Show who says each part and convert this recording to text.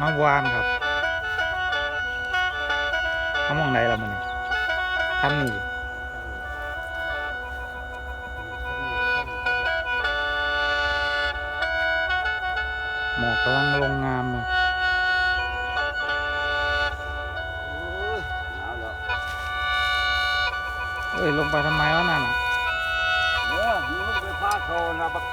Speaker 1: มาวานครับมขามองไหนเรามันนี่ท่านนี่หมอกกำลังลงงามเลยเอ้ยลงไปทำไมวะนั่นน่ะ
Speaker 2: เออมึงไปพาเขานะบัก